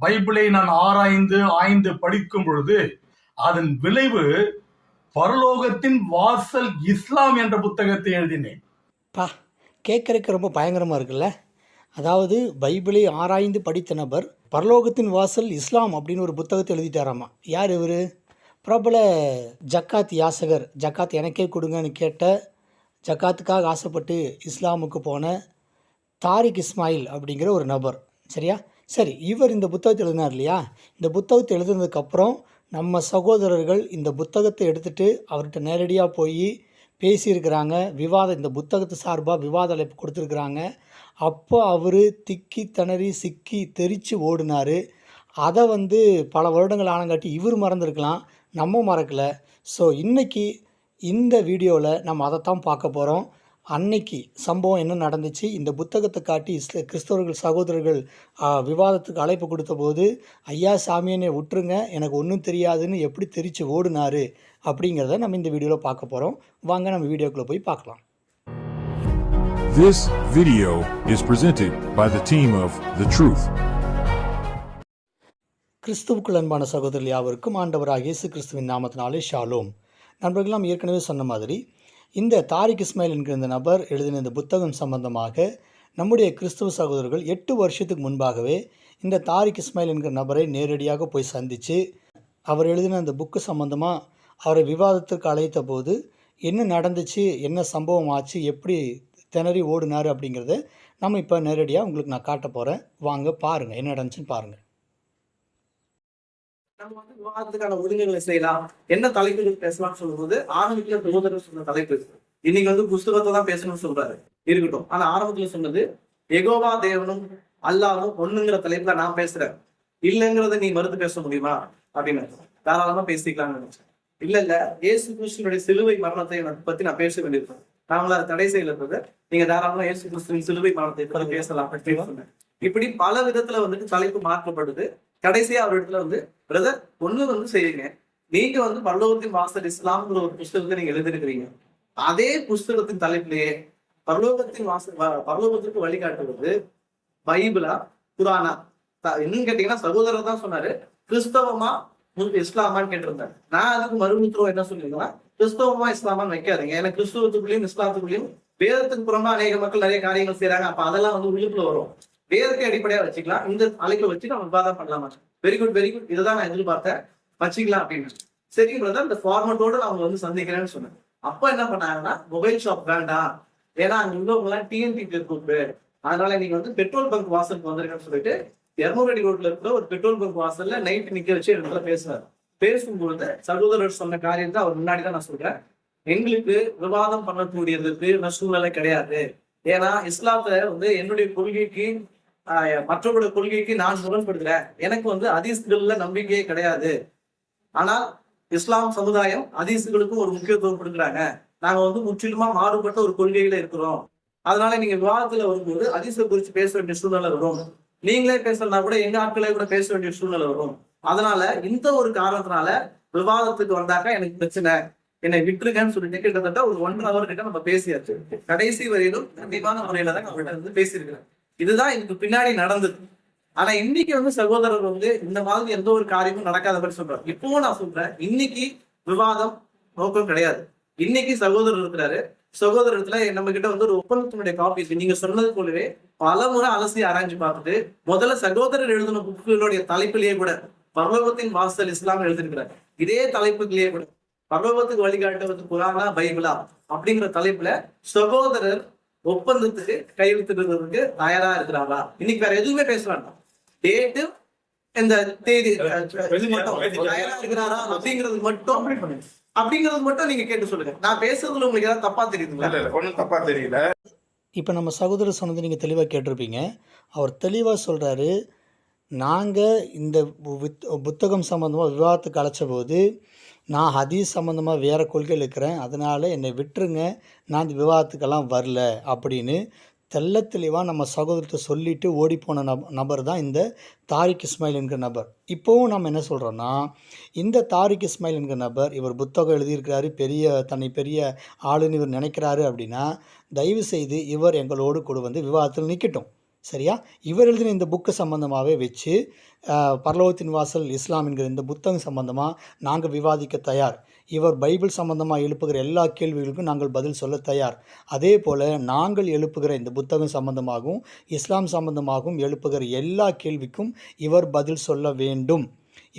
பைபிளை நான் ஆராய்ந்து ஆய்ந்து படிக்கும் பொழுது அதன் விளைவு பரலோகத்தின் வாசல் இஸ்லாம் என்ற புத்தகத்தை எழுதினேன். பா கேட்கறதுக்கு ரொம்ப பயங்கரமாக இருக்குல்ல? அதாவது பைபிளை ஆராய்ந்து படித்த நபர் பரலோகத்தின் வாசல் இஸ்லாம் அப்படின்னு ஒரு புத்தகத்தை எழுதிட்டாராமா? யார் இவர்? பிரபல ஜக்காத் யாசகர் ஜக்காத் எனக்கே கொடுங்கன்னு கேட்ட ஜக்காத்துக்காக ஆசைப்பட்டு இஸ்லாமுக்கு போன தாரிக் இஸ்மாயில் அப்படிங்கிற ஒரு நபர். சரியா? சரி இவர் இந்த புத்தகத்தை எழுதினார் இல்லையா? இந்த புத்தகத்தை எழுதுனதுக்கப்புறம் நம்ம சகோதரர்கள் இந்த புத்தகத்தை எடுத்துகிட்டு அவர்கிட்ட நேரடியாக போய் பேசியிருக்கிறாங்க. விவாதம் இந்த புத்தகத்து சார்பாக விவாத அழைப்பு கொடுத்துருக்குறாங்க. அப்போ அவர் திக்கி திணறி சிக்கி தெரித்து ஓடினார். அதை வந்து பல வருடங்கள் ஆனங்காட்டி இவர் மறந்துருக்கலாம் நம்ம மறக்கலை. ஸோ இன்றைக்கி இந்த வீடியோவில் நம்ம அதைத்தான் பார்க்க போகிறோம் அன்னைக்கு சம்பவம் என்ன நடந்துச்சு? இந்த புத்தகத்தை காட்டி இஸ்ல கிறிஸ்தவர்கள் சகோதரர்கள் விவாதத்துக்கு அழைப்பு கொடுத்த போது ஐயா சாமியனை விட்டுருங்க எனக்கு ஒன்றும் தெரியாதுன்னு எப்படி தெரித்து ஓடினாரு? அப்படிங்கிறத நம்ம இந்த வீடியோவில் பார்க்க போகிறோம் வாங்க நம்ம வீடியோக்குள்ளே போய் பார்க்கலாம். This video is presented by the team of The Truth. கிறிஸ்துவுக்குள் அன்பான சகோதரர் யாவருக்கும் ஆண்டவராக இயேசு கிறிஸ்துவின் நாமத்தினாலே ஷாலோம். நண்பர்கள் நாம் ஏற்கனவே சொன்ன மாதிரி இந்த தாரிக் இஸ்மாயில் என்கிற இந்த நபர் எழுதின இந்த புத்தகம் சம்பந்தமாக நம்முடைய கிறிஸ்துவ சகோதரர்கள் எட்டு வருஷத்துக்கு முன்பாகவே இந்த தாரிக் இஸ்மாயில் என்கிற நபரை நேரடியாக போய் சந்தித்து அவர் எழுதின அந்த புக்கு சம்பந்தமாக அவரை விவாதத்திற்கு அழைத்த போது என்ன நடந்துச்சு என்ன சம்பவம் ஆச்சு எப்படி திணறி ஓடினார் அப்படிங்கிறத நம்ம இப்போ நேரடியாக உங்களுக்கு நான் காட்ட போகிறேன் வாங்க பாருங்கள் என்ன நடந்துச்சுன்னு பாருங்கள் நம்ம வந்து விவாதத்துக்கான ஒழுங்குகளை செய்யலாம். என்ன தலைப்புகள் பேசலாம்னு சொல்லும்போது ஆரம்பத்துல சகோதரர் சொன்ன தலைப்பு. இன்னைக்கு வந்து புஸ்தகத்தை தான் பேசணும்னு சொல்றாரு. இருக்கட்டும். ஆனா ஆரம்பத்துல சொன்னது எகோவா தேவனும் அல்லாவும் ஒண்ணுங்கிற தலைப்புல நான் பேசுறேன். இல்லைங்கிறத நீ மறுத்து பேச முடியுமா? அப்படின்னு. தாராளமா பேசிக்கலாம்னு நினைச்சேன். இல்ல இல்ல. இயேசு கிறிஸ்துவனுடைய சிலுவை மரணத்தை பத்தி நான் பேச வேண்டியிருக்கேன் நாங்கள தடை செய்யல நீங்க தாராளமா இயேசு கிறிஸ்துவின் சிலுவை மரணத்தை பத்தி பேசலாம் அப்படின்னு சொன்னேன். இப்படி பல விதத்துல வந்துட்டு தலைப்பு மாற்றப்படுது. கடைசியா அவர் இடத்துல வந்து பிரதர் ஒண்ணு வந்து செய்யுங்க. நீங்க வந்து பல்லவத்தின் வாசல் இஸ்லாம்ங்கிற ஒரு புஸ்தகத்தை நீங்க எழுதிருக்கிறீங்க அதே புஸ்தகத்தின் தலைப்பிலேயே பரலோகத்தின் வாசல் வ- பரலோகத்திற்கு வழிகாட்டுவது பைபிளா குரானா? த- இன்னும் கேட்டீங்கன்னா சகோதரர் தான் சொன்னாரு கிறிஸ்தவமா உங்களுக்கு இஸ்லாமான்னு கேட்டிருந்தாரு. நான் அதுக்கு மறுமுத்திரம் என்ன சொல்லியிருக்கேன்னா கிறிஸ்தவமா இஸ்லாமான்னு வைக்காதீங்க. ஏன்னா கிறிஸ்துவத்துக்குள்ளேயும் இஸ்லாத்துக்குள்ளேயும் வேதத்துக்கு புறமா அநேக மக்கள் நிறைய காரியங்கள் செய்யறாங்க அப்ப அதெல்லாம் வந்து உள்ளுக்குள்ள வரும். வேதத்தை அடிப்படையா வச்சுக்கலாம். இந்த அழைப்பை வச்சு நம்ம விவாதம் பண்ணலாமா? வெரி குட் வெரி குட் இதுதான் நான் எதிர்பார்த்தேன். வச்சுக்கலாம் அப்படின்னு. சரி பிரதர் இந்த ஃபார்மட்டோட நான் அவங்க வந்து சந்திக்கிறேன்னு சொன்னேன். அப்ப என்ன பண்ணாங்கன்னா மொபைல் ஷாப் வேண்டாம். ஏன்னா அங்க உள்ளவங்கலாம் எல்லாம் டிஎன்டி குரூப் அதனால நீங்க வந்து பெட்ரோல் பங்க் வாசலுக்கு வந்திருக்கேன்னு சொல்லிட்டு இரநூறு அடி ரோட்ல இருக்கிற ஒரு பெட்ரோல் பங்க் வாசல்ல நைட் நிக்க வச்சு இடத்துல பேசுறாரு. பேசும்பொழுது சகோதரர் சொன்ன காரியம் தான் அவர் முன்னாடி தான் நான் சொல்றேன். எங்களுக்கு விவாதம் பண்ணக்கூடியதுக்கு சூழ்நிலை கிடையாது. ஏன்னா இஸ்லாத்துல வந்து என்னுடைய கொள்கைக்கு மற்றவர்களோட கொள்கைக்கு நான் முரண்படுகிறேன் எனக்கு வந்து ஹதீஸ்கள்ல நம்பிக்கையே கிடையாது. ஆனால் இஸ்லாம் சமுதாயம் ஹதீஸ்களுக்கும் ஒரு முக்கியத்துவம் கொடுக்குறாங்க. நாங்க வந்து முற்றிலுமா மாறுபட்ட ஒரு கொள்கையில இருக்கிறோம். அதனால நீங்க விவாதத்துல வரும்போது ஹதீஸை குறித்து பேச வேண்டிய சூழ்நிலை வரும். நீங்களே பேசலன்னா கூட எங்க ஆட்களே கூட பேச வேண்டிய சூழ்நிலை வரும். அதனால இந்த ஒரு காரணத்தினால விவாதத்துக்கு வந்தாக்கா எனக்கு பிரச்சனை. என்னை விட்டுருக்கேன்னு சொல்லிட்டு கிட்டத்தட்ட ஒரு ஒன் ஹவர் கிட்ட நம்ம பேசியாச்சு. கடைசி வரையிலும் கண்டிப்பான முறையில தான் அவங்கள்ட்ட வந்து பேசியிருக்கிறேன். இதுதான் இதுக்கு பின்னாடி நடந்தது. ஆனா இன்னைக்கு வந்து சகோதரர் வந்து இந்த மாதிரி எந்த ஒரு காரியமும் நடக்காத மாதிரி சொல்றாரு. இப்பவும் நான் சொல்றேன் இன்னைக்கு விவாதம் நோக்கம் கிடையாது. இன்னைக்கு சகோதரர் இருக்கிறாரு. சகோதரத்துல நம்ம கிட்ட வந்து ஒரு ஒப்பந்தத்தினுடைய காப்பி நீங்க சொன்னது போலவே பல முறை அலசி ஆராய்ஞ்சு பார்த்துட்டு முதல்ல சகோதரர் எழுதின புக்குகளுடைய தலைப்பிலேயே கூட பரலோகத்தின் வாசல் இஸ்லாம் எழுதிருக்கிறார் இதே தலைப்புகளையே கூட பரலோகத்துக்கு வழிகாட்டுவது குரானா பைபிளா அப்படிங்கிற தலைப்புல சகோதரர் ஒப்பந்தத்துக்கு கையெழுத்திடுறதுக்கு தயாரா இருக்கிறாரா இன்னைக்கு வேற எதுவுமே பேச வேண்டாம். டேட்டு இந்த தேதி தயாரா இருக்கிறாரா அப்படிங்கிறது மட்டும் அப்படிங்கிறது மட்டும் நீங்க கேட்டு சொல்லுங்க. நான் பேசுறதுல உங்களுக்கு ஏதாவது தப்பா தெரியுதுங்களா? இல்ல இல்ல ஒண்ணும் தப்பா தெரியல. இப்போ நம்ம சகோதரர் சொன்னது நீங்கள் தெளிவாக கேட்டிருப்பீங்க. அவர் தெளிவாக சொல்கிறாரு நாங்கள் இந்த புத்தகம் சம்மந்தமாக விவாதத்துக்கு அழைச்ச போது நான் ஹதீஸ் சம்மந்தமாக வேறு கொள்கையில் இருக்கிறேன். அதனால் என்னை விட்டுருங்க. நான் இந்த விவாதத்துக்கெல்லாம் வரல அப்படின்னு தெள்ள தெளிவாக நம்ம சகோதரத்தை சொல்லிட்டு ஓடிப்போன நப் நபர் தான் இந்த தாரிக் இஸ்மாயில் என்கிற நபர். இப்போவும் நம்ம என்ன சொல்கிறோன்னா இந்த தாரிக் இஸ்மாயில் என்கிற நபர் இவர் புத்தகம் எழுதியிருக்கிறாரு பெரிய தன்னை பெரிய ஆளுன்னு இவர் நினைக்கிறாரு அப்படின்னா தயவு செய்து இவர் எங்களோடு கூட வந்து விவாதத்தில் நிற்கட்டும் சரியா? இவர் எழுதின இந்த புக்கு சம்மந்தமாகவே வச்சு பரலோகத்தின் வாசல் இஸ்லாம் என்கிற இந்த புத்தகம் சம்மந்தமாக நாங்கள் விவாதிக்க தயார். இவர் பைபிள் சம்பந்தமாக எழுப்புகிற எல்லா கேள்விகளுக்கும் நாங்கள் பதில் சொல்ல தயார். அதே போல் நாங்கள் எழுப்புகிற இந்த புத்தகம் சம்பந்தமாகவும் இஸ்லாம் சம்பந்தமாகவும் எழுப்புகிற எல்லா கேள்விக்கும் இவர் பதில் சொல்ல வேண்டும்.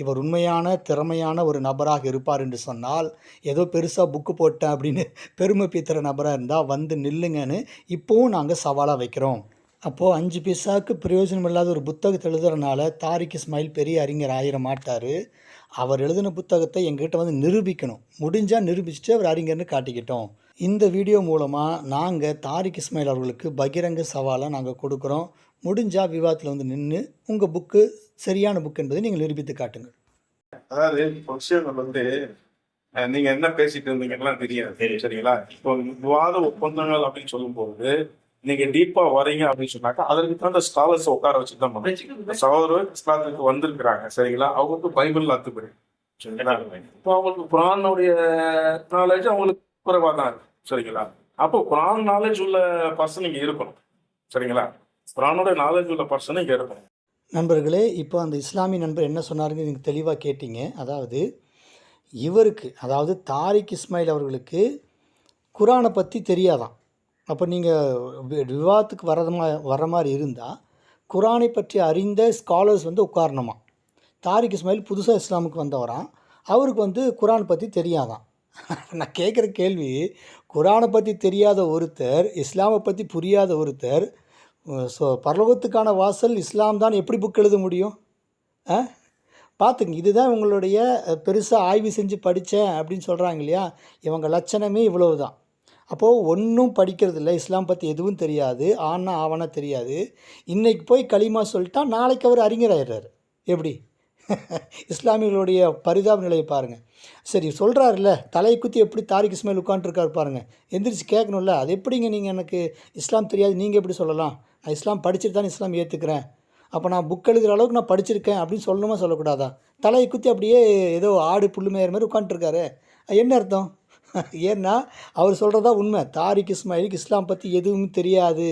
இவர் உண்மையான திறமையான ஒரு நபராக இருப்பார் என்று சொன்னால் ஏதோ பெருசாக புக்கு போட்டேன் அப்படின்னு பெருமை பீத்துற நபராக இருந்தால் வந்து நில்லுங்கன்னு இப்போவும் நாங்கள் சவாலாக வைக்கிறோம். அப்போது அஞ்சு பைசாவுக்கு பிரயோஜனம் இல்லாத ஒரு புத்தகத்தை எழுதுறனால தாரிக் இஸ்மாயில் பெரிய அறிஞர் ஆயிர மாட்டார். அவர் எழுதின புத்தகத்தை எங்ககிட்ட வந்து நிரூபிக்கணும். முடிஞ்சால் நிரூபிச்சுட்டு அவர் அறிஞர்னு காட்டிக்கிட்டோம். இந்த வீடியோ மூலமாக நாங்கள் தாரிக் இஸ்மாயில் அவர்களுக்கு பகிரங்க சவாலாக நாங்கள் கொடுக்குறோம். முடிஞ்சால் விவாதத்தில் வந்து நின்று உங்கள் புக்கு சரியான புக் என்பதை நீங்கள் நிரூபித்து காட்டுங்கள். அதாவது விஷயங்கள் வந்து நீங்க என்ன பேசிட்டு இருந்தீங்கன்னா தெரியாது. சரிங்களா? இப்போ விவாத ஒப்பந்தங்கள் அப்படின்னு சொல்லும்போது நீங்க டீப்பா வரீங்க அப்படின்னு சொன்னாக்கா அதற்கு தகுந்த ஸ்காலர்ஸ் உட்கார வச்சுட்டு தான். சகோதரர் இஸ்லாத்துக்கு வந்திருக்கிறாங்க சரிங்களா? அவங்களுக்கு பைபிள் அத்துப்படி சரிங்களா? இப்போ அவங்களுக்கு குரானுடைய நாலேஜ் அவங்களுக்கு குறைவா தான் இருக்கு சரிங்களா? அப்போ குரான் நாலேஜ் உள்ள பர்சன் இங்க இருக்கணும் சரிங்களா? குரானோட நாலேஜ் உள்ள பர்சன் இங்க இருக்கணும். நண்பர்களே இப்போ அந்த இஸ்லாமிய நண்பர் என்ன சொன்னாருங்க நீங்கள் தெளிவாக கேட்டீங்க. அதாவது இவருக்கு அதாவது தாரிக் இஸ்மாயில் அவர்களுக்கு குரானை பற்றி தெரியாதாம் அப்போ நீங்கள் விவாதத்துக்கு வரதமா வர மாதிரி இருந்தால் குரானை பற்றி அறிந்த ஸ்காலர்ஸ் வந்து உட்காரணுமா? தாரிக் இஸ்மாயில் புதுசாக இஸ்லாமுக்கு வந்தவரான் அவருக்கு வந்து குரான் பற்றி தெரியாதான் நான் கேட்குற கேள்வி குரானை பற்றி தெரியாத ஒருத்தர் இஸ்லாமை பற்றி புரியாத ஒருத்தர் ஸோ பரலோகத்துக்கான வாசல் இஸ்லாம் தான் எப்படி புக் எழுத முடியும்? ஆ பார்த்துங்க இதுதான் உங்களுடைய பெருசாக ஆய்வு செஞ்சு படித்தேன் அப்படின்னு சொல்கிறாங்க இல்லையா? இவங்க லட்சணமே இவ்வளவு தான் அப்போது ஒன்றும் படிக்கிறதில்ல. இஸ்லாம் பற்றி எதுவும் தெரியாது. ஆனா ஆவனா தெரியாது. இன்றைக்கி போய் களிமா சொல்லிட்டா நாளைக்கு அவர் அறிஞராயிடுறாரு. எப்படி? இஸ்லாமியர்களுடைய பரிதாப நிலையை பாருங்கள் சரி சொல்கிறாருல்ல தலை குத்தி எப்படி தாரிக் இஸ்மாயில் உட்காந்துருக்காரு பாருங்கள் எந்திரிச்சு கேட்கணும்ல அது எப்படிங்க நீங்கள் எனக்கு இஸ்லாம் தெரியாது நீங்கள் எப்படி சொல்லலாம்? நான் இஸ்லாம் படிச்சுட்டு தான் இஸ்லாம் ஏற்றுக்கிறேன் அப்போ நான் புக் எழுதுகிற அளவுக்கு நான் படிச்சிருக்கேன் அப்படின்னு சொல்லணுமா சொல்லக்கூடாதா? தலையை குத்தி அப்படியே ஏதோ ஆடு புல்லுமையிற மாதிரி உட்காந்துருக்காரு என்ன அர்த்தம்? ஏன்னா அவர் சொல்கிறதா உண்மை. தாரிக் இஸ்மாயிலுக்கு இஸ்லாம் பற்றி எதுவும் தெரியாது.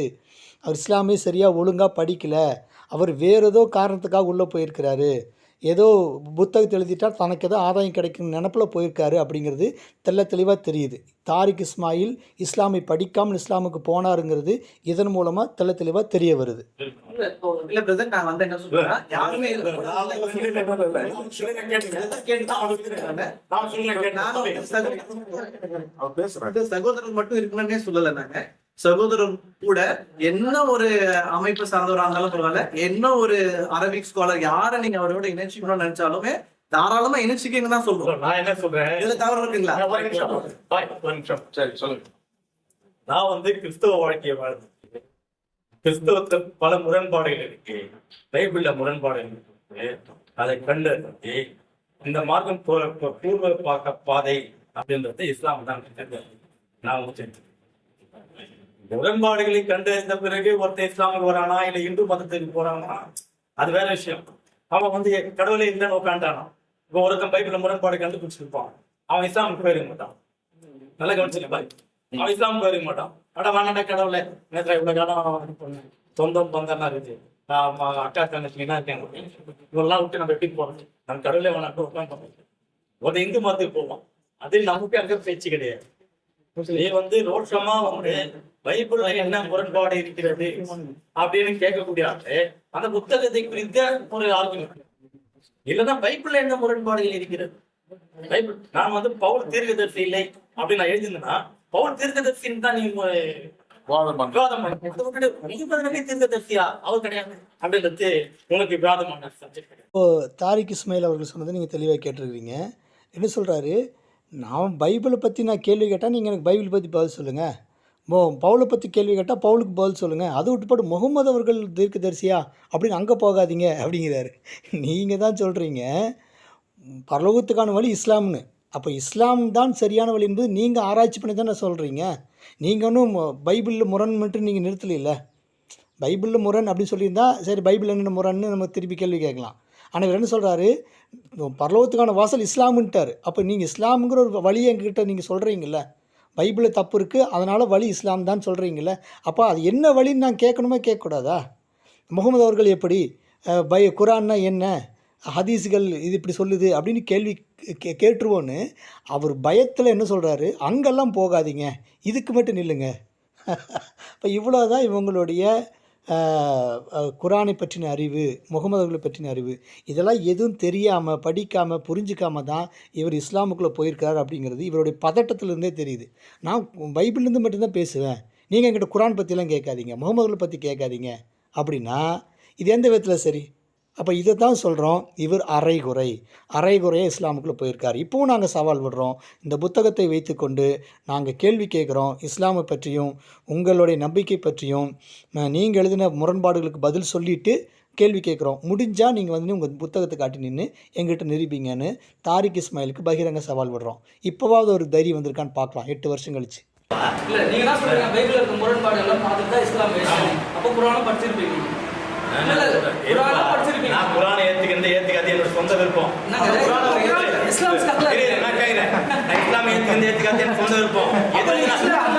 அவர் இஸ்லாமே சரியாக ஒழுங்காக படிக்கலை. அவர் வேறு ஏதோ காரணத்துக்காக உள்ளே போயிருக்கிறாரு. ஏதோ புத்தகத்தை எழுதிட்டா தனக்கு ஏதோ ஆதாயம் கிடைக்கும் நினப்பில் போயிருக்காரு அப்படிங்கிறது தெள்ள தெளிவாக தெரியுது. தாரிக் இஸ்மாயில் இஸ்லாமை படிக்காமல் இஸ்லாமுக்கு போனாருங்கிறது இதன் மூலமாக தெள்ள தெளிவாக தெரிய வருது. சகோதரர் மட்டும் இருக்கணும்னே சொல்லல நாங்க சகோதரர் கூட என்ன ஒரு அமைப்பு சார்ந்தவரா இருந்தாலும் பரவாயில்ல. என்ன ஒரு அரபிக் ஸ்காலர் யாரை நீங்க அவரோட இணைச்சிக்கணும்னு நினைச்சாலுமே தாராளமா இணைச்சிக்கன்னு தான் சொல்றோம். நான் என்ன சொல்றேன்? இதுல தவறு இருக்குங்களா? ஒரு நிமிஷம். பாய், ஒரு நிமிஷம். சரி சொல்லுங்க. நான் வந்து கிறிஸ்தவ வாழ்க்கையை வாழ்ந்து கிறிஸ்தவத்துல பல முரண்பாடுகள் இருக்கு. பைபிள்ல முரண்பாடுகள் இருக்கு. அதை கண்டறிஞ்சு இந்த மார்க்கம் பூர்வ பாக்க பாதை அப்படின்றது இஸ்லாம் தான் தெரிஞ்சது. நான் வந்து முரண்பாடுகளை கண்டறிந்த பிறகு ஒருத்தன் இஸ்லாமுக்கு வரானா இல்ல இந்து மதத்துக்கு போறானா? அது வேற விஷயம். அவன் வந்து கடவுளே இல்லைன்னு உட்காந்துட்டானா இப்போ ஒருத்தன் பைபிள்ல முரண்பாடு கண்டுபிடிச்சிருப்பான். அவன் இஸ்லாமுக்கு போயிருக்க மாட்டான். நல்லா கவனிச்சுக்க பாய் அவன் இஸ்லாமுக்கு போயிருக்க மாட்டான். அட வேணாண்டா கடவுளே. நேற்று இவ்வளவு காலம் சொந்தம் பந்தம்லாம் இருக்கு நான் அக்கா தங்கச்சிலாம் இருக்கேன்? இவெல்லாம் விட்டு நம்ம எப்படி போறது? நம்ம கடவுளே வேணாட்டு உட்காந்து ஒரு இந்து மதத்துக்கு போவோம் அது நமக்கு அங்க பேச்சு கிடையாது. நீ வந்து ரோஷமா வந்து பைபிள்ல என்ன முரண்பாடு இருக்கிறது அப்படின்னு கேட்கக்கூடிய ஆளு அந்த புத்தகத்தை குறித்த ஒரு ஆர்குமெண்ட் இல்லைன்னா பைபிள்ல என்ன முரண்பாடுகள் இருக்கிறது? பைபிள் நான் வந்து பவுல் தீர்க்கதரிசி இல்லை அப்படின்னு நான் எழுதினா பவுல் தீர்க்கதரிசின்னு தான் நீ விவாதம் பைபிள் தீர்க்கதரிசியா? அவர் கிடையாது. அப்படின்றது உனக்கு விவாதம் பண்ண சப்ஜெக்ட் தாரிக் இஸ்மாயில் அவர்கள் சொன்னதை நீங்கள் தெளிவாக கேட்டிருக்கிறீங்க. என்ன சொல்கிறாரு நான் பைபிளை பற்றி நான் கேள்வி கேட்டால் நீங்கள் எனக்கு பைபிள் பற்றி பதில் சொல்லுங்கள் மோ பவுலை பற்றி கேள்வி கேட்டால் பவுலுக்கு பதில் சொல்லுங்கள் அது விட்டுப்பாடு முகமது அவர்கள் தீர்க்கதரிசியா? அப்படின்னு அங்கே போகாதீங்க அப்படிங்கிறாரு. நீங்கள் தான் சொல்கிறீங்க பரலோகத்துக்கான வழி இஸ்லாம்னு. அப்போ இஸ்லாம் தான் சரியான வழி என்பது நீங்கள் ஆராய்ச்சி பண்ணி தானே சொல்கிறீங்க நீங்கள் ஒன்றும் பைபிளில் முரண் மட்டும் நீங்கள் நிறுத்தலையில்ல. பைபிளில் முரண் அப்படின்னு சொல்லியிருந்தா சரி பைபிள் என்ன முரண்னு நம்ம திருப்பி கேள்வி கேட்கலாம். ஆனால் இவர் என்ன சொல்கிறாரு பரலோகத்துக்கான வாசல் இஸ்லாமுன்ட்டார். அப்போ நீங்கள் இஸ்லாமுங்கிற ஒரு வழியை எங்ககிட்ட நீங்கள் சொல்கிறீங்கல்ல பைபிளில் தப்பு இருக்குது அதனால் வழி இஸ்லாம் தான் சொல்கிறீங்கள அப்போ அது என்ன வழின்னு நான் கேட்கணுமே கேட்கக்கூடாதா? முகமது அவர்கள் எப்படி பய பை குரான்னா என்ன ஹதீஸுகள் இது இப்படி சொல்லுது அப்படின்னு கேள்வி கே கேட்டுருவோன்னு அவர் பயத்தில் என்ன சொல்கிறாரு அங்கெல்லாம் போகாதீங்க இதுக்கு மட்டும் நில்லுங்க. இப்போ இவ்வளோ தான் இவங்களுடைய குரானை பற்றின அறிவு முகமது அவர்களை பற்றின அறிவு இதெல்லாம் எதுவும் தெரியாமல் படிக்காமல் புரிஞ்சிக்காம தான் இவர் இஸ்லாமுக்குள்ளே போயிருக்கார் அப்படிங்கிறது இவருடைய பதட்டத்திலிருந்தே தெரியுது. நான் பைபிள்லேருந்து மட்டும்தான் பேசுவேன். நீங்கள் என்கிட்ட குரான் பற்றிலாம் கேட்காதீங்க முகமதுகளை பற்றி கேட்காதீங்க. அப்படின்னா இது எந்த விதத்தில் சரி? அப்போ இதை தான் சொல்கிறோம் இவர் அரைகுறை. அரைகுறையே இஸ்லாமுக்குள்ளே போயிருக்கார். இப்போவும் நாங்கள் சவால் விடுறோம். இந்த புத்தகத்தை வைத்துக்கொண்டு நாங்கள் கேள்வி கேட்குறோம். இஸ்லாமை பற்றியும் உங்களுடைய நம்பிக்கை பற்றியும் நீங்கள் எழுதின முரண்பாடுகளுக்கு பதில் சொல்லிவிட்டு கேள்வி கேட்குறோம். முடிஞ்சால் நீங்கள் வந்து உங்கள் புத்தகத்தை காட்டி நின்று எங்கிட்ட நிரூபிங்கன்னு தாரிக் இஸ்மாயிலுக்கு பகிரங்க சவால் விடுறோம். இப்போவாவது ஒரு தைரியம் வந்திருக்கான்னு பார்க்கலாம். எட்டு வருஷம் கழிச்சு. இருக்க முரண்பாடு எல்லாம் பார்த்துட்டு தான் இஸ்லாம் அப்போ குரானும் படிச்சிருப்பீங்க. இரு, இரு, நான் எனக்கு சொந்த விருப்பம் விருப்பம்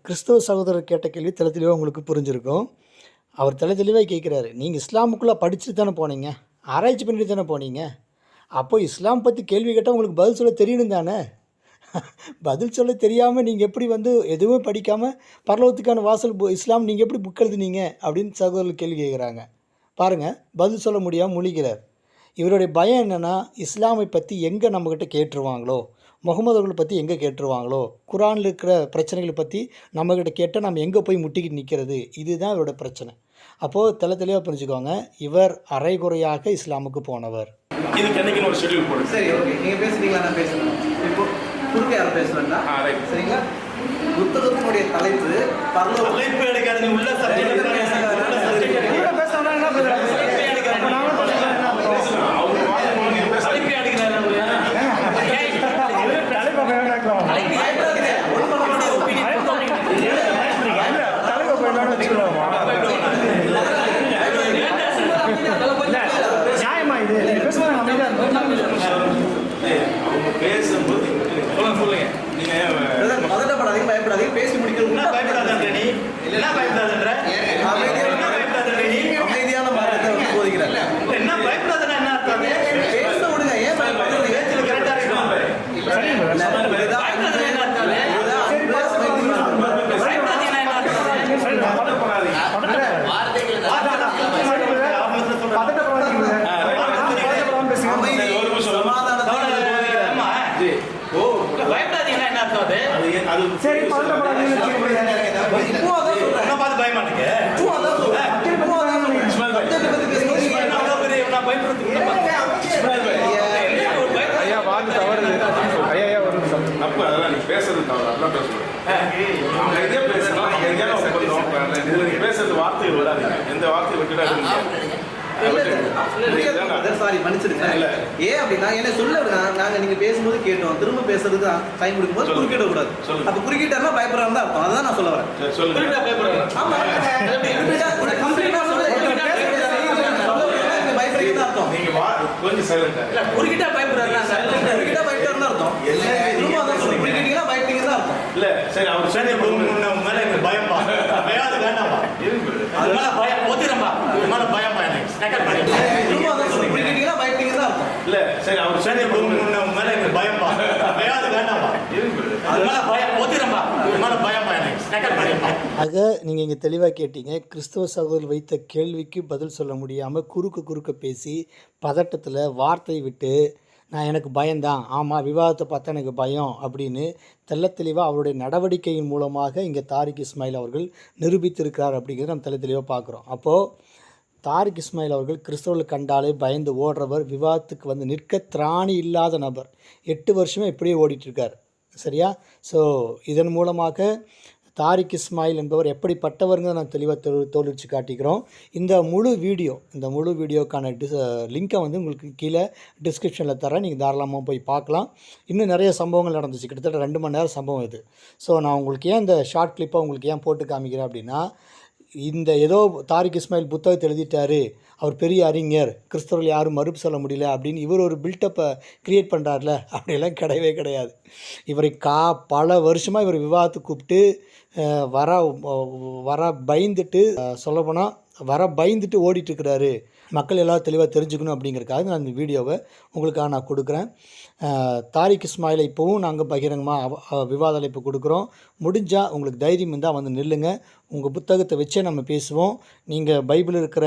கிறிஸ்தவ சகோதரர் கேட்ட கேள்வி தெளி தெளிவாக உங்களுக்கு புரிஞ்சிருக்கும் அவர் தலை தெளிவாக கேட்குறாரு நீங்கள் இஸ்லாமுக்குள்ளே படிச்சுட்டு தானே போனீங்க? ஆராய்ச்சி பண்ணிட்டு தானே போனீங்க? அப்போது இஸ்லாம் பற்றி கேள்வி கேட்டால் உங்களுக்கு பதில் சொல்ல தெரியணும் தானே? பதில் சொல்ல தெரியாமல் நீங்கள் எப்படி வந்து எதுவுமே படிக்காமல் பரலோகத்துக்கான வாசல் பு- இஸ்லாம் நீங்கள் எப்படி புக் எழுதுனீங்க? அப்படின்னு சகோதரர் கேள்வி கேட்குறாங்க. பாருங்கள் பதில் சொல்ல முடியாமல் முழிக்கிறார் இவருடைய பயம் என்னென்னா இஸ்லாமை பற்றி எங்கே நம்மக்கிட்ட கேட்டுருவாங்களோ? முகமது அவர்களை பற்றி எங்கே கேட்டுருவாங்களோ? குரானில் இருக்கிற பிரச்சனைகளை பற்றி நம்மக்கிட்ட கேட்டால் நம்ம எங்கே போய் முட்டிக்கிட்டு நிற்கிறது இதுதான் இவரோட பிரச்சனை. அப்போது தெளி தெளிவாக புரிஞ்சுக்கோங்க இவர் அரைகுறையாக இஸ்லாமுக்கு போனவர். இதுக்கு என்னைக்குன்னு ஒரு ஷெட்யூல் போடு. சரி ஓகே நீங்க பேசுறீங்களா நான் பேசுறேன் இப்போ குறுக்க யாரும் பேசுறேன்னா ஆ, right. சரிங்களா? புத்தகத்தினுடைய தலைப்பு தலைப்பு எடுக்காது உள்ள சப்ஜெக்ட் எடுக்காது அவங்க வாங்க நீங்க பேச தலைப்பு எடுக்கிறாரு அவங்க பேசும்போது சொல்லுங்க சொல்லுங்க நீங்க பதட்டப்படாதீங்க பயப்படாதீங்க பேசி என்ன முடிக்கிறது பயப்படாதன்ற நீ என்ன பயப்படாதன்ற என்ன பயப்படாதன்ற நீ அமைதியான மார்க்கத்தை வந்து போதிக்கிறார் என்ன பயப்படாதன்னா என்ன அர்த்தம் பேச விடுங்க ஏன் பயப்படுறீங்க பேச்சுல கரெக்டா இருக்கணும் இதுதான் பயப்படாதன்னா என்ன அர்த்தம் இதுதான் அன்பு, அமைதி, பயப்படாதீங்கன்னா என்ன அர்த்தம் அமைதி, ஒரு நிமிஷம், ஒரு நிமிஷம். சமாதானத்தை போதிக்கிறார் ஆமா ஜி, ஓ பயப்படாதீங்கன்னா என்ன அர்த்தம் அது அது ஏன்- அது இப்போ அதான் சொல்றேன் உன்னை பார்த்து பயமா இருக்கு இப்போ அதான் சொல்றேன் இப்போ அதான் சொல்றேன் சப்ஜெக்ட் பத்தி பேசும்போது என்ன அவ்வளவு பெரிய நான் பயப்படுறதுக்கு உன்னை பார்த்து- என்ன ஒரு பயம்? ஐயா. வாங்க தவறு ஐயா ஐயா ஒரு தப்பு அதெல்லாம் நீ பேசுறது தவறு. அதெல்லாம் அவங்க இதே பேசலாம் நீங்க பேசுறது வார்த்தைகள் விடாதீங்க எந்த வார்த்தையை விட்டுடாதீங்க சாரி மன்னிச்சிருங்க இல்ல. ஏன் அப்படின்னா என்ன சொல்ல நாங்க நீங்க பேசும்போது கேட்டோம் திரும்ப பேசுறதுக்கு டைம் கொடுக்கும்போது. குறுக்கிட கூடாது. அப்ப குறுக்கிட்டாருன்னா பயப்படுறாங்க தான் அர்த்தம் அதான் நான் சொல்ல வரேன் பயப்படுறீங்க ஆமா கம்ப்ளீட்டா பயப்படுறீங்க அர்த்தம் குறுக்கிட்டா பயப்படுறாருன்னா குறுக்கிட்டா அர்த்தம் திரும்ப அதான் சொல்லுங்க குறுக்கிட்டீங்கன்னா பயப்படுறீங்க தான் அர்த்தம் இல்ல சரி அவர் சரி மேல எனக்கு பயம்பா பயாது வேண்டாம்பா அது மேல பயம் ஒத்திரம்பா உன் மேல பயம்பா எனக்கு. ஸ்னக்கர் பண்ணி. திரும்ப அதான் சொல்லுங்க குறுக்கிட்டீங்கன்னா பயப்படுறீங்க தான் இல்ல சரி அவர் சரி மேல எனக்கு பயம்பா பயாது வேண்டாம்பா அது மேல பயம் ஒத்திரம்பா உன் மேல பயம்பா எனக்கு. ஸ்னக்கர் பண்ணிப்பா ஆக நீங்கள் இங்கே தெளிவாக கேட்டீங்க கிறிஸ்தவ சகோதரர் வைத்த கேள்விக்கு பதில் சொல்ல முடியாமல் குறுக்க குறுக்க பேசி பதட்டத்தில் வார்த்தை விட்டு நான் எனக்கு பயந்தான் ஆமாம் விவாதத்தை பார்த்தா எனக்கு பயம் அப்படின்னு தெள்ளத் தெளிவாக அவருடைய நடவடிக்கையின் மூலமாக இங்கே தாரிக் இஸ்மாயில் அவர்கள் நிரூபித்திருக்கிறார் அப்படிங்கிறத நம்ம தெள்ள தெளிவாக பார்க்குறோம். அப்போது தாரிக் இஸ்மாயில் அவர்கள் கிறிஸ்தவர்கள் கண்டாலே பயந்து ஓடுறவர் விவாதத்துக்கு வந்து நிற்க திராணி இல்லாத நபர். எட்டு வருஷமே இப்படியே ஓடிட்டுருக்கார் சரியா? ஸோ இதன் மூலமாக தாரிக் இஸ்மாயில் என்பவர் எப்படிப்பட்டவருங்க நான் தெளிவாக தெளி தோழிச்சு காட்டிக்கிறோம். இந்த முழு வீடியோ இந்த முழு வீடியோக்கான டிஸ் லிங்க்கை வந்து உங்களுக்கு கீழே டிஸ்கிரிப்ஷனில் தரேன் நீங்கள் தாராளமாக போய் பார்க்கலாம். இன்னும் நிறைய சம்பவங்கள் நடந்துச்சு. கிட்டத்தட்ட ரெண்டு மணி நேரம் சம்பவம் இது. ஸோ நான் உங்களுக்கு ஏன் இந்த ஷார்ட் கிளிப்பை உங்களுக்கு ஏன் போட்டு காமிக்கிறேன் அப்படின்னா இந்த ஏதோ தாரிக் இஸ்மாயில் புத்தகத்தை எழுதிட்டாரு. அவர் பெரிய அறிஞர். கிறிஸ்தவர்கள் யாரும் மறுப்பு சொல்ல முடியல அப்படின்னு இவர் ஒரு பில்டப்பை க்ரியேட் பண்ணுறாருல அப்படியெல்லாம் கிடையவே கிடையாது. இவரை கா பல வருஷமாக இவர் விவாதத்துக்கு கூப்பிட்டு வர வர பயந்துட்டு சொல்லப்போனால் வர பயந்துட்டு ஓடிட்டு இருக்கிறாரு. மக்கள் எல்லாம் தெளிவாக தெரிஞ்சுக்கணும் அப்படிங்கிறதுக்காக நான் இந்த வீடியோவை உங்களுக்காக நான் கொடுக்குறேன். தாரிக் இஸ்மாயிலை இப்போவும் நாங்கள் பகிரங்கமாக விவாத அழைப்பு கொடுக்குறோம். முடிஞ்சால் உங்களுக்கு தைரியம் இருந்தால் வந்து நில்லுங்க. உங்கள் புத்தகத்தை வச்சே நம்ம பேசுவோம். நீங்கள் பைபிள் இருக்கிற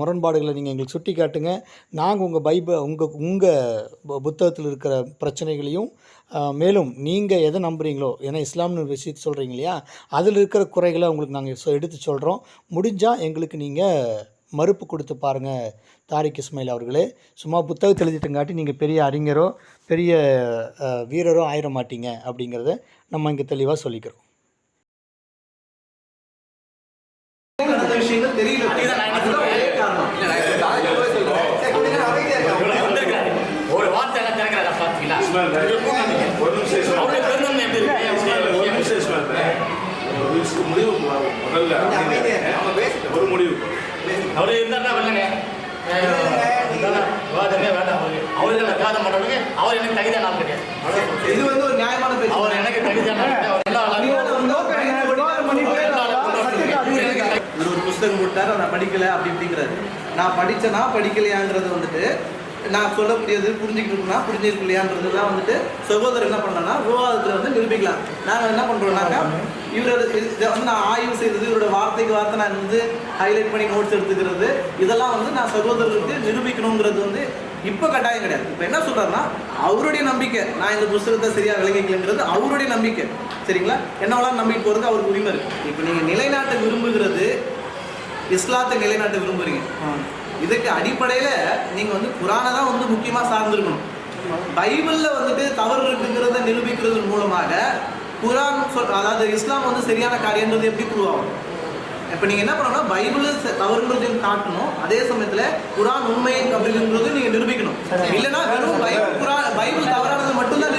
முரண்பாடுகளை நீங்கள் எங்களுக்கு சுட்டி காட்டுங்க. நாங்கள் உங்கள் பைபிள் உங்கள் உங்கள் புத்தகத்தில் இருக்கிற பிரச்சனைகளையும் மேலும் நீங்கள் எதை நம்புகிறீங்களோ ஏன்னா இஸ்லாம்னு விஷயத்தை சொல்கிறீங்க இல்லையா? அதில் இருக்கிற குறைகளை உங்களுக்கு நாங்கள் எடுத்து சொல்கிறோம் முடிஞ்சால் எங்களுக்கு நீங்கள் மறுப்பு கொடுத்து பாருங்கள் தாரிக் இஸ்மாயில் அவர்களே. சும்மா புத்தகத்தை எழுதிட்டங்காட்டி நீங்கள் பெரிய அறிஞரோ பெரிய வீரரோ ஆயிட மாட்டீங்க அப்படிங்கிறத நம்ம இங்கே தெளிவாக சொல்லிக்கிறோம். விஷயங்கள் தெரியல அதுதான் ஒரே காரணம் ஒரு வார்த்தை எல்லாம் திறக்கிறாரா பாத்தீங்களா ஒரு நிமிஷம் இஸ்மாயில். அவருடைய பெருந்தன்மை எப்படி இருக்கு ஒரு நிமிஷம் இஸ்மாயில். ஒரு நிமிஷம் முடிவுக்கு வரும். முதல்ல ஒரு முடிவு அவரு இருந்தாருன்னா வரலங்க விவாதமே வேண்டாம் அவரு நான் விவாதம் பண்றவங்க அவர் எனக்கு தகுதியான ஆள் கிடையாது இது வந்து ஒரு நியாயமான பேச்சு. அவர் எனக்கு தகுதியான இவர் ஒரு புஸ்தகம் போட்டார் நான் படிக்கல அப்படி இப்படிங்கிறாரு. நான் படிச்சேனா படிக்கலையாங்கிறது வந்துட்டு நான் சொல்லக்கூடியது புரிஞ்சுக்கிட்டுனா புரிஞ்சிருக்கு இல்லையான்றது தான் வந்துட்டு சகோதரர் என்ன பண்ணனா விவாதத்தில் வந்து நிரூபிக்கலாம். நாங்கள் என்ன பண்ணுறோம்னாக்கா இவரோட இது- இதை வந்து நான் ஆய்வு செய்தது இவரோட வார்த்தைக்கு வார்த்தை நான் வந்து ஹைலைட் பண்ணி நோட்ஸ் எடுத்துக்கிறது இதெல்லாம் வந்து நான் சகோதரருக்கு நிரூபிக்கணுங்கிறது வந்து இப்போ கட்டாயம் கிடையாது. இப்போ என்ன சொல்கிறாருன்னா அவருடைய நம்பிக்கை நான் இந்த புஸ்தகத்தை சரியாக விளங்கிக்கலங்கிறது அவருடைய நம்பிக்கை. சரிங்களா? என்னவெல்லாம் நம்பிக்கை போகிறது அவருக்கு உரிமை இருக்குது இப்போ நீங்கள் நிலைநாட்ட விரும்புகிறது இஸ்லாத்தை நிலைநாட்ட விரும்புகிறீங்க இதுக்கு அடிப்படையில் நீங்கள் வந்து குரானை தான் வந்து முக்கியமாக சார்ந்திருக்கணும். பைபிளில் வந்துட்டு தவறு இருக்குங்கிறத நிரூபிக்கிறது மூலமாக குரான் சொல் அதாவது இஸ்லாம் வந்து சரியான காரியன்றது எப்படி உருவாகும்? இப்போ நீங்கள் என்ன பண்ணணும்னா பைபிள் தவறுன்றதையும் காட்டணும். அதே சமயத்தில் குரான் உண்மை அப்படிங்கிறது நீங்கள் நிரூபிக்கணும். இல்லைன்னா வெறும் பைபிள் குரான் பைபிள் தவறானது மட்டும்தான்